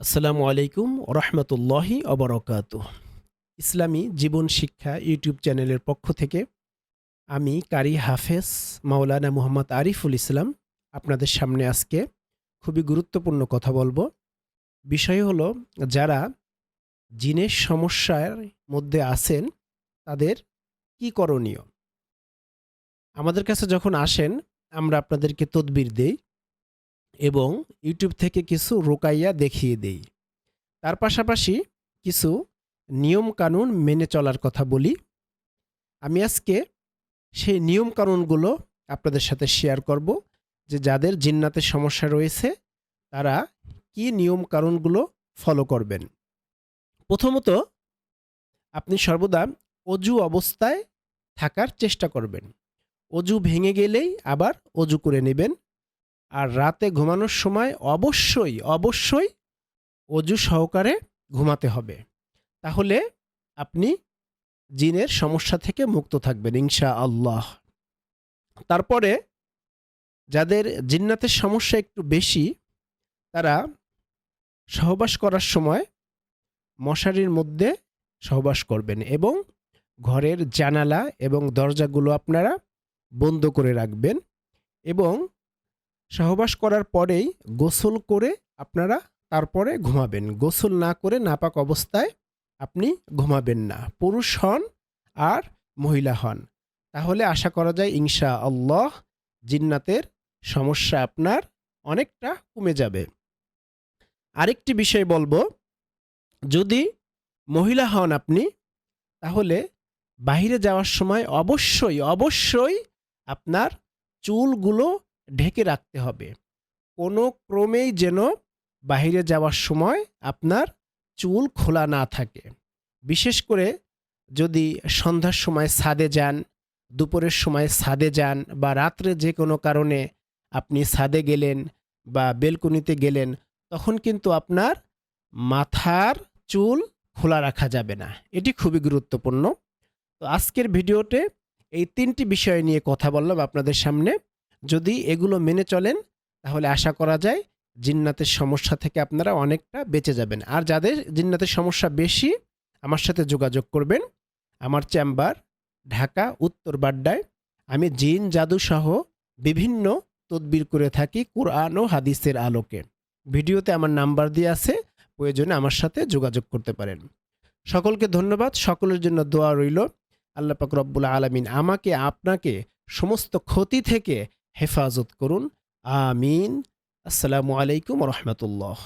আসসালামু আলাইকুম রহমতুল্লাহি অবরকাত ইসলামী জীবন শিক্ষা ইউটিউব চ্যানেলের পক্ষ থেকে আমি কারি হাফেজ মাওলানা মুহাম্মদ আরিফুল ইসলাম আপনাদের সামনে আজকে খুবই গুরুত্বপূর্ণ কথা বলব। বিষয় হলো, যারা জিনের সমস্যার মধ্যে আছেন, তাদের কি করণীয়? আমাদের কাছে যখন আসেন, আমরা আপনাদেরকে তদবির দেই। এবং ইউটিউব থেকে কিছু রোকাইয়া দেখিয়ে দেই। তার পাশাপাশি কিছু নিয়ম কানুন মেনে চলার কথা বলি। আমি আজকে সেই নিয়ম কানুনগুলো আপনাদের সাথে শেয়ার করব যে যাদের জিন্নাতের সমস্যা রয়েছে, তারা কি নিয়ম কানুনগুলো ফলো করবেন। প্রথমত, আপনি সর্বদা অজু অবস্থায় থাকার চেষ্টা করবেন। অজু ভেঙে গেলেই আবার অজু করে নেবেন। আর রাতে ঘুমানোর সময় অবশ্যই অবশ্যই অজু সহকারে ঘুমাতে হবে। তাহলে আপনি জিনের সমস্যা থেকে মুক্ত থাকবেন ইনশা আল্লাহ তারপরে যাদের জিন্নাতের সমস্যা একটু বেশি, তারা সহবাস করার সময় মশারির মধ্যে সহবাস করবেন এবং ঘরের জানালা এবং দরজাগুলো আপনারা বন্ধ করে রাখবেন এবং সহবাস করার পরেই গোসল করে আপনারা তারপরে ঘুমাবেন। গোসল না করে নাপাক অবস্থায় আপনি ঘুমাবেন না। পুরুষ হন আর মহিলা হন। তাহলে আশা করা যায় ইনশা আল্লাহ জিন্নাতের সমস্যা আপনার অনেকটা কমে যাবে। আরেকটি বিষয় বলব, যদি মহিলা হন আপনি, তাহলে বাইরে যাওয়ার সময় অবশ্যই অবশ্যই আপনার চুলগুলো ঢেকে রাখতে হবে। কোনো ক্রমেই যেন বাইরে যাওয়ার সময় আপনার চুল খোলা না থাকে। বিশেষ করে যদি সন্ধ্যার সময় ছাদে যান, দুপুরের সময় ছাদে যান বা রাত্রে যে কোনো কারণে আপনি ছাদে গেলেন বা বেলকনিতে গেলেন, তখন কিন্তু আপনার মাথার চুল খোলা রাখা যাবে না। এটি খুবই গুরুত্বপূর্ণ। তো আজকের ভিডিওতে এই তিনটি বিষয় নিয়ে কথা বললাম আপনাদের সামনে। যদি এগুলো মেনে চলেন, তাহলে আশা করা যায় জিন্নাতের সমস্যা থেকে আপনারা অনেকটা বেঁচে যাবেন। আর যাদের জিন্নাতের সমস্যা বেশি, আমার সাথে যোগাযোগ করবেন। আমার চেম্বার, ঢাকা, উত্তর বাড্ডায়। আমি জিন, জাদু সহ বিভিন্ন তদবির করে থাকি কোরআন ও হাদিসের আলোকে। ভিডিওতে আমার নাম্বার দিয়ে আছে, প্রয়োজনে আমার সাথে যোগাযোগ করতে পারেন। সকলকে ধন্যবাদ, সকলের জন্য দোয়া রইল। আল্লাহ পাক রব্বুল আলমিন আমাকে, আপনাকে সমস্ত ক্ষতি থেকে হেফাজত করুন। আমিন। আসসালামু আলাইকুম রহমতুল্লাহ।